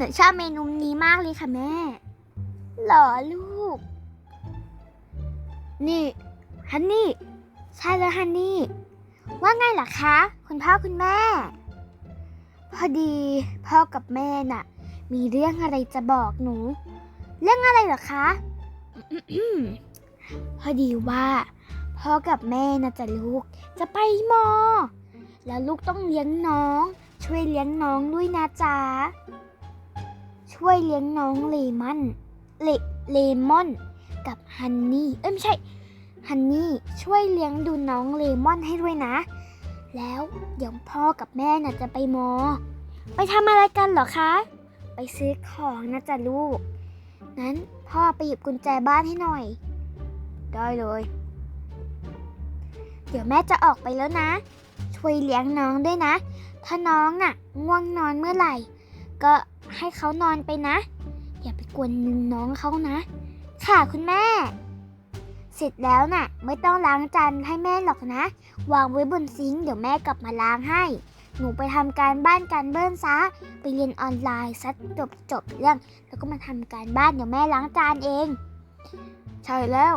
หนูชอบเมนูนี้มากเลยค่ะแม่ หรอลูก นี่ฮันนี่ ใช่แล้วฮันนี่ ว่าไงล่ะคะ คุณพ่อคุณแม่ พอดีพ่อกับแม่น่ะ มีเรื่องอะไรจะบอกหนู เรื่องอะไรเหรอคะ พอดีว่า พ่อกับแม่น่ะจะลูกจะไปมอ แล้วลูกต้องเลี้ยงน้อง ช่วยเลี้ยงน้องด้วยนะจ๊ะ ช่วยเลี้ยงน้องเลมอนเลเลมอน กับฮันนี่เอ้ยไม่ใช่ฮันนี่ช่วยเลี้ยงดูน้องเลมอนให้ด้วยนะ แล้วเดี๋ยวพ่อกับแม่น่ะจะไปมอ ไปทำอะไรกันเหรอคะ ไปซื้อของนะจ๊ะลูก นั้นพ่อไปหยิบกุญแจบ้านให้หน่อย ได้เลย เดี๋ยวแม่จะออกไปแล้วนะ ช่วยเลี้ยงน้องด้วยนะ ถ้าน้องน่ะง่วงนอนเมื่อไหร่ ก็ ให้เขานอนไปนะ อย่าไปกวนน้องเขานะ ค่ะคุณแม่ เสร็จแล้วน่ะ ไม่ต้องล้างจานให้แม่หรอกนะ วางไว้บนซิงค์เดี๋ยวแม่กลับมาล้างให้ หนูไปทำการบ้านการเบิ้ลซะ ไปเรียนออนไลน์ซัดจบจบเรื่อง แล้วก็มาทำการบ้านเดี๋ยวแม่ล้างจานเอง ใช่แล้ว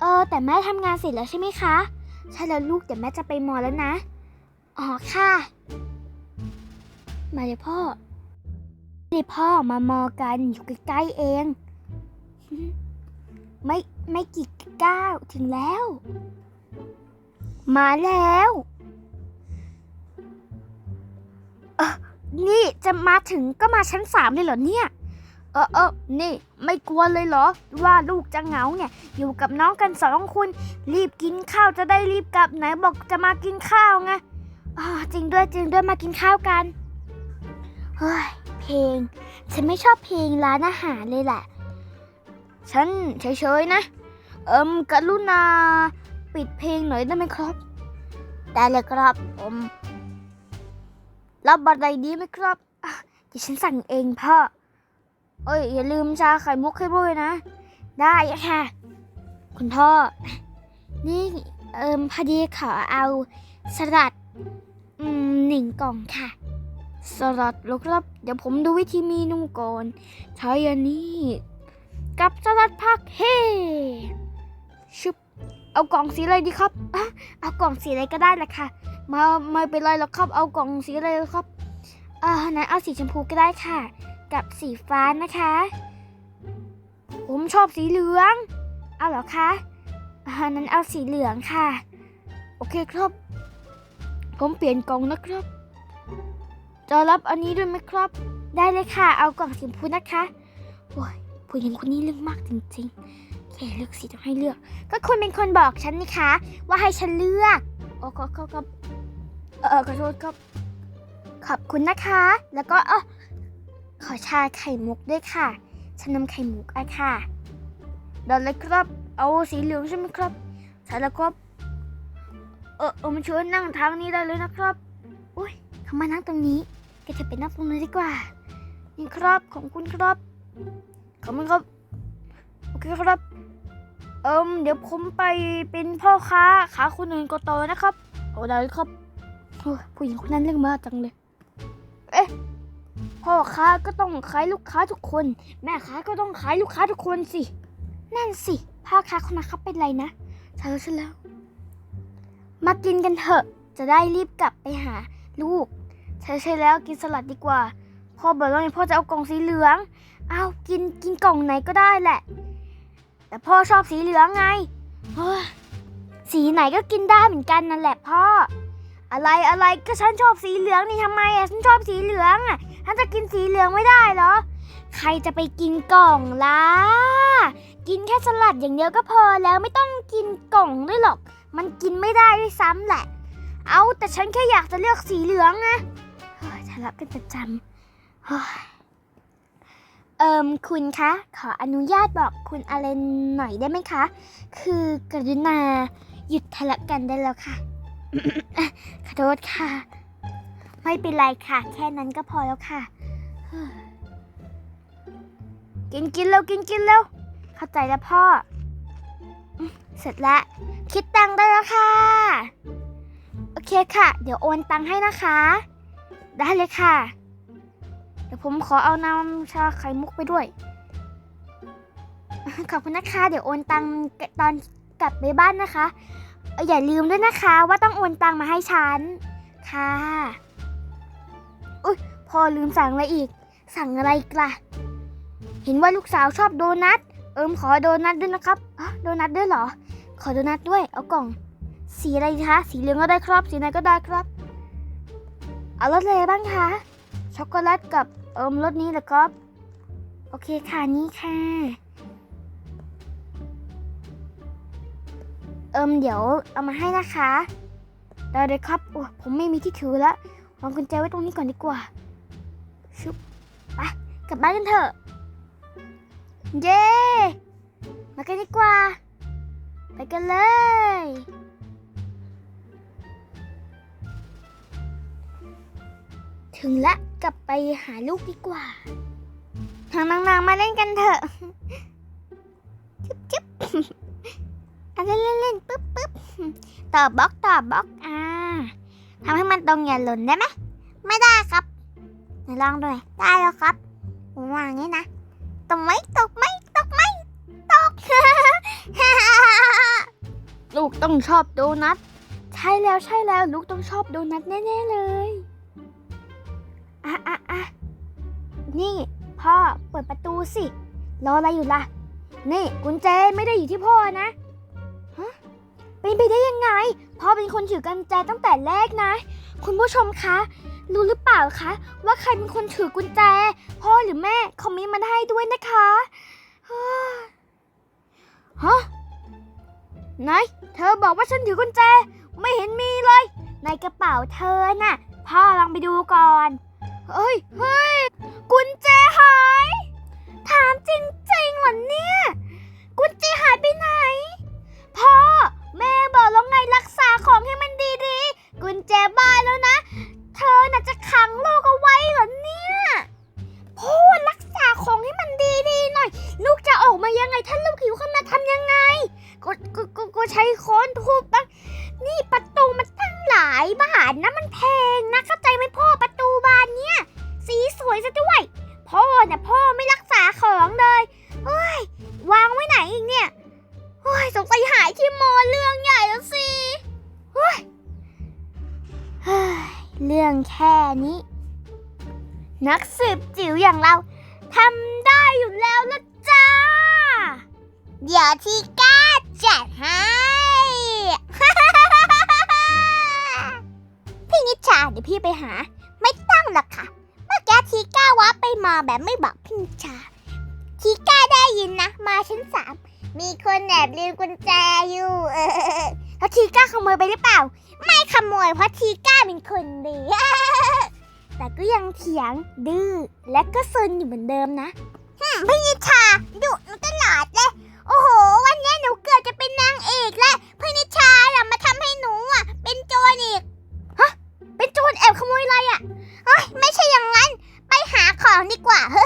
เออ แต่แม่ทำงานเสร็จแล้วใช่ไหมคะ ใช่แล้วลูกเดี๋ยวแม่จะไปมอแล้วนะ อ๋อค่ะ มาเลยพ่อ นี่พ่อมามอกันอยู่ใกล้ๆเอง ไม่ไม่กี่ก้าวถึงแล้ว มาแล้วเออนี่จะมาถึงก็มาชั้นสามเลยเหรอเนี่ย เออเออนี่ ไม่กลัวเลยเหรอ ว่าลูกจะเหงาเนี่ย อยู่กับน้องกันสองคน รีบกินข้าวจะได้รีบกลับไหนบอกจะมากินข้าวไงอ๋อจริงด้วยจริงด้วยมากินข้าวกัน เฮ้ย เพลง ฉันไม่ชอบเพลงร้านอาหารเลยแหละ ฉันเฉยๆนะ เอิมกรุณา ปิดเพลงหน่อยได้ไหมครับ ได้เลยครับผมรับบัตรใดดีไหมครับอะเดี๋ยวฉันสั่งเองพ่อ เอ้ยอย่าลืมชาไข่มุกให้ด้วยนะ ได้ค่ะ คุณพ่อ นี่เอิมพอดีขอเอาสลัด อืมหนึ่งกล่องค่ะ สลัดหรอครับ เดี๋ยวผมดูวิธีมีนูก่อนใช้อันนี้กับสลัดผักเฮ้ชุบเอากล่องสีอะไรดีครับอะเอากล่องสีอะไรก็ได้แหละค่ะ มาไม่เป็นไรหรอกครับเอากล่องสีอะไรครับอ่าไหนเอาสีชมพูก็ได้ค่ะ กับสีฟ้านะคะ ผมชอบสีเหลืองเอาเหรอคะอ่านั้นเอาสีเหลืองค่ะ โอเคครับ ผมเปลี่ยนกล่องนะครับ จะรับอันนี้ด้วยไหมครับ ได้เลยค่ะ เอากล่องสีชมพูนะคะโอ้ยผู้หญิงคนนี้เรื่องมากจริงๆแค่เลือกสีต้องให้เลือก ก็คุณเป็นคนบอกฉันนี่คะ ว่าให้ฉันเลือก โอ้ก็ก็ก็เออขอโทษครับขอบคุณนะคะ แล้วก็เออขอชาไข่มุกด้วยค่ะชานมไข่มุกอะค่ะได้เลยครับ เอาสีเหลืองใช่ไหมครับใช่แล้วครับเออเออมาช่วยนั่งทางนี้ได้เลยนะครับ อุ้ยเขามานั่งตรงนี้ ก็จะไปนั่งตรงนี้นดีกว่า นี่ครับขอบคุณครับ ขอบคุณครับ โอเคครับ เอิมเดี๋ยวผมไปเป็นพ่อค้าขาคนอื่นก็ต่อนะครับโอ้ได้ครับผู้หญิงคนนั้นเรื่องมากจังเลย เอ๊ะ พ่อค้าก็ต้องขายลูกค้าทุกคน แม่ค้าก็ต้องขายลูกค้าทุกคนสิ นั่นสิ พ่อค้าคนนั้นเขาเป็นไรนะใช่แล้วใช่แล้ว มากินกันเถอะ จะได้รีบกลับไปหาลูก ใช่ใช่แล้วกินสลัดดีกว่า พ่อบอกว่าพ่อจะเอากล่องสีเหลือง เอากินกินกล่องไหนก็ได้แหละ แต่พ่อชอบสีเหลืองไงสีไหนก็กินได้เหมือนกันนั่นแหละพ่อ อะไรอะไรก็ฉันชอบสีเหลืองนี่ทำไมอะฉันชอบสีเหลืองอะฉันจะกินสีเหลืองไม่ได้เหรอ ใครจะไปกินกล่องล่ะกินแค่สลัดอย่างเดียวก็พอแล้วไม่ต้องกินกล่องด้วยหรอก มันกินไม่ได้ด้วยซ้ำแหละ เอาแต่ฉันแค่อยากจะเลือกสีเหลืองนะะเลาะกันประจำเอิมคุณคะ ขออนุญาตบอกคุณอะไรหน่อยได้ไหมคะ คือกรุณาหยุดทะเลาะกันได้แล้วค่ะ ขอโทษค่ะ ไม่เป็นไรค่ะ แค่นั้นก็พอแล้วค่ะ กินกินแล้วกินกินแล้วเข้าใจแล้วพ่อ เสร็จแล้ว คิดตังค์ได้แล้วค่ะ โอเคค่ะ เดี๋ยวโอนตังค์ให้นะคะ ได้เลยค่ะ เดี๋ยวผมขอเอาน้ำชาไข่มุกไปด้วย ขอบคุณนะคะ เดี๋ยวโอนตังตอนกลับไปบ้านนะคะ อย่าลืมด้วยนะคะว่าต้องโอนตังมาให้ฉัน ค่ะอุ้ยพอลืมสั่งอะไรอีก สั่งอะไรอีกล่ะ เห็นว่าลูกสาวชอบโดนัท เอิมขอโดนัทด้วยนะครับอะโดนัทด้วยเหรอ ขอโดนัทด้วย เอากล่อง สีอะไรคะ สีเหลืองก็ได้ครับ สีไหนก็ได้ครับ เอารสอะไรบ้างคะ ช็อกโกแลตกับเอิมรสนี้เหรอครับโอเคค่ะนี่ค่ะ เอิมเดี๋ยวเอามาให้นะคะได้เลยครับโอ้ผมไม่มีที่ถือละวางกุญแจไว้ตรงนี้ก่อนดีกว่า ชุบไปกลับบ้านกันเถอะ เย้ มากันดีกว่า ไปกันเลย ถึงละกลับไปหาลูกดีกว่า ทางนางๆมาเล่นกันเถอะจิ๊บจิ๊บอะเล่นเล่นเล่นปึ๊บปึ๊บต่อบล็อกต่อบล็อกอ่าทำให้มันตรงอย่าหล่นได้ไหมไม่ได้ครับลองดูได้แล้วครับผมวางอย่างนี้นะตกไหมตกไหมตกไหมตกลูกต้องชอบโดนัทใช่แล้วใช่แล้วลูกต้องชอบโดนัทแน่ๆเลย อะอะอะนี่ พ่อเปิดประตูสิ รออะไรอยู่ล่ะ นี่กุญแจไม่ได้อยู่ที่พ่อนะฮะเป็นไปได้ยังไง พ่อเป็นคนถือกุญแจตั้งแต่แรกนะ คุณผู้ชมคะ รู้หรือเปล่าคะ ว่าใครเป็นคนถือกุญแจ พ่อหรือแม่คอมเมนต์มาให้ด้วยนะคะฮะไหนเธอบอกว่าฉันถือกุญแจ ไม่เห็นมีเลย ในกระเป๋าเธอน่ะ พ่อลองไปดูก่อน เฮ้ยเฮ้ยกุญแจหาย ถามจริงๆเหรอเนี่ย กุญแจหายไปไหน พ่อ แม่บอกแล้วไงรักษาของให้มันดีๆ กุญแจบ้านแล้วนะ เธอน่ะจะขังลูกเอาไว้เหรอเนี่ย พ่อรักษาของให้มันดีๆหน่อย ลูกจะออกมายังไงถ้าลูกหิวขึ้นมาทำยังไงก็ก็ก็ก็ใช้ค้อนทุบบ้า นักสืบจิ๋วอย่างเราทำได้อยู่แล้วละจ้า เดี๋ยวที่ก้าจัดให้พี่นิชาเดี๋ยวพี่ไปหา ไม่ต้องหรอกค่ะ เมื่อกี้ทีก้าว่าไปมาแบบไม่บอกพี่นิชา ทีก้าได้ยินนะ มาชั้นสามมีคนแอบลืมกุญแจอยู่ เออแล้วทีก้าขโมยไปหรือเปล่า ไม่ขโมยเพราะทีก้าเป็นคนดี แต่ก็ยังเถียงดื้อและก็ซนอยู่เหมือนเดิมนะฮึมพี่นิชาดุหนูตลอดเลย โอ้โห วันนี้หนูเกือบจะเป็นนางเอกแล้วพี่นิชาล่ะมาทำให้หนูอะ เป็นโจรอีกฮะเป็นโจรแอบขโมยอะไรอะเฮ้ยไม่ใช่อย่างนั้น ไปหาของดีกว่าพี่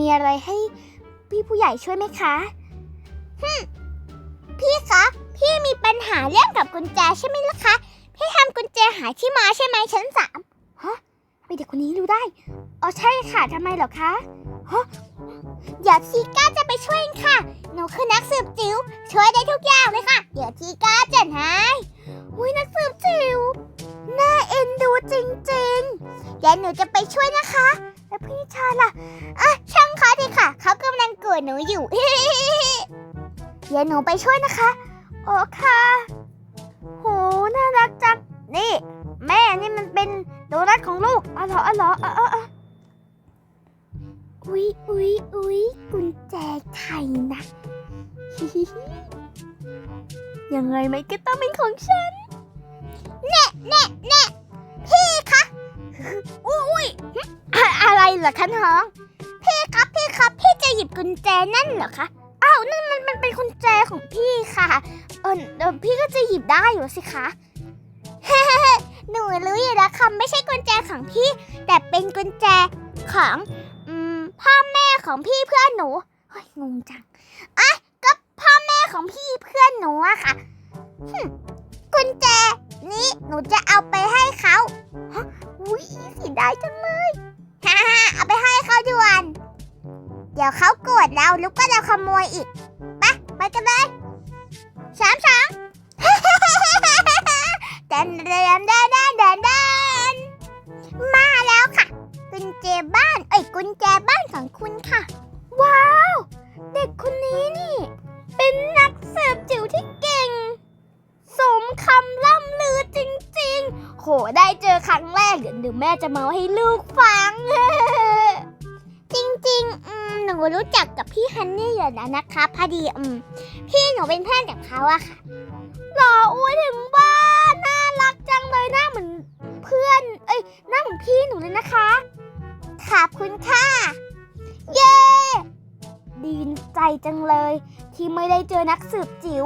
มีอะไรให้พี่ผู้ใหญ่ช่วยไหมคะฮึพี่คะ พี่มีปัญหาเรื่องกับกุญแจใช่ไหมล่ะคะ พี่ทำกุญแจหายที่มาใช่ไหมชั้นสามฮะไปเด็กคนนี้รู้ได้ อ๋อใช่ค่ะทำไมเหรอคะฮะเดี๋ยวทีก้าจะไปช่วยค่ะ หนูคือนักสืบจิ๋วช่วยได้ทุกอย่างเลยค่ะ เดี๋ยวทีก้าจัดให้อุ้ยนักสืบจิ๋วน่าเอ็นดูจริงๆเดี๋ยวหนูจะไปช่วยนะคะ เดี๋ยวหนูไปช่วยนะคะ โอ้ค่ะโหน่ารักจัง นี่ แม่นี่มันเป็นโดนัทของลูกอ๋อเหรออ๋อเหรออ๋ออ๋ออุ้ยอุ๊ยอุ๊ยกุญแจไข่นะยังไงไหมก็ต้องเป็นของฉันแน่แน่แน่พี่คะอุ้ยอะอะไรเหรอคะน้อง พี่ครับพี่ครับพี่จะหยิบกุญแจนั่นเหรอคะานั่นมันมันเป็นกุญแจของพี่ค่ะ เออเดี๋ยวพี่ก็จะหยิบได้อยู่สิคะหนูรู้อยู่แล้วค่ะไม่ใช่กุญแจของพี่ แต่เป็นกุญแจของอืมพ่อแม่ของพี่เพื่อนหนูเฮ้ยงงจังอะก็พ่อแม่ของพี่เพื่อนหนูอะค่ะกุญแจนี้หนูจะเอาไปให้เขาฮะอุ้ยสียดายจังเลยฮ่าฮ่าเอาไปให้เขาด่วน เดี๋ยวเขาโกรธเราล้วก็เราขโมยอีกไปไปกันเลยสามสองเดินเดินเดินเดินเดนเดนมาแล้วค่ะ กุญแจบ้านเอ้ยกุญแจบ้านของคุณค่ะ ว้าว เด็กคนนี้นี่ เป็นนักสืบจิ๋วที่เก่ง สมคำล่ำลือจริงๆ โหได้เจอครั้งแรกเดี๋ยวแม่จะเมาให้ลูก รู้จักกับพี่ฮันนี่อยู่แล้วนะคะ พอดีอืมพี่หนูเป็นเพื่อนกับเขาอะค่ะหล่ออุ้ยถึงบ้านน่ารักจังเลยหน้าเหมือนเพื่อน เอ้ยหน้าเหมือนพี่หนูเลยนะคะ ขอบคุณค่ะ เย้ดีใจจังเลย ที่ไม่ได้เจอนักสืบจิ๋ว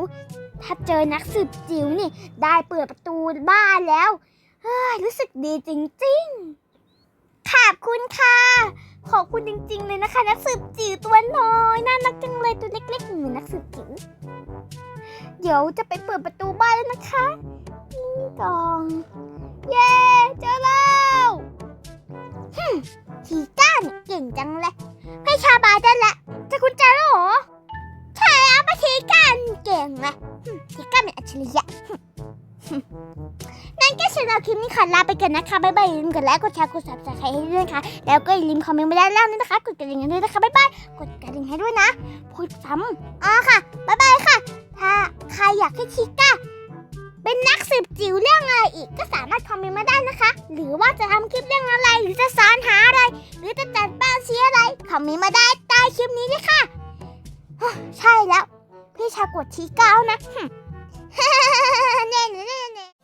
ถ้าเจอนักสืบจิ๋วนี่ ได้เปิดประตูบ้านแล้วเฮ้ยรู้สึกดีจริงๆ ขอบคุณค่ะ ขอบคุณจริง ๆ เลยนะคะ นักสืบจิ๋วตัวน้อยน่ารักจังเลยตัวเล็กๆเหมือนนักสืบจิ๋วเดี๋ยวจะไปเปิดประตูบ้านแล้วนะคะนี่กล่อง เย้เจอแล้วฮึมทีก้าเนี่ยเก่งจังเลยให้ชาบาได้ รับคลิปนี้ขอลาไปก่อนนะคะบ๊ายบายอย่าลืมกดไลค์กดแชร์กด subscribe ให้ด้วยนะคะแล้วก็อย่าลืมคอมเมนต์มาด้านล่างด้วยนะคะ กดกระดิ่งให้ด้วยนะคะบ๊ายบายกดกระดิ่งให้ด้วยนะพูดซ้ำอ๋อค่ะบ๊ายบายค่ะ ถ้าใครอยากให้ชิก้าเป็นนักสืบจิ๋วเรื่องอะไรอีกก็สามารถคอมเมนต์มาได้นะคะ หรือว่าจะทำคลิปเรื่องอะไร หรือจะสอนหาอะไร หรือจะจัดบ้านเชียอะไรคอมเมนต์มาได้ใต้คลิปนี้เลยค่ะใช่แล้ว พี่ชากดชีก้าแล้วนะหึแน่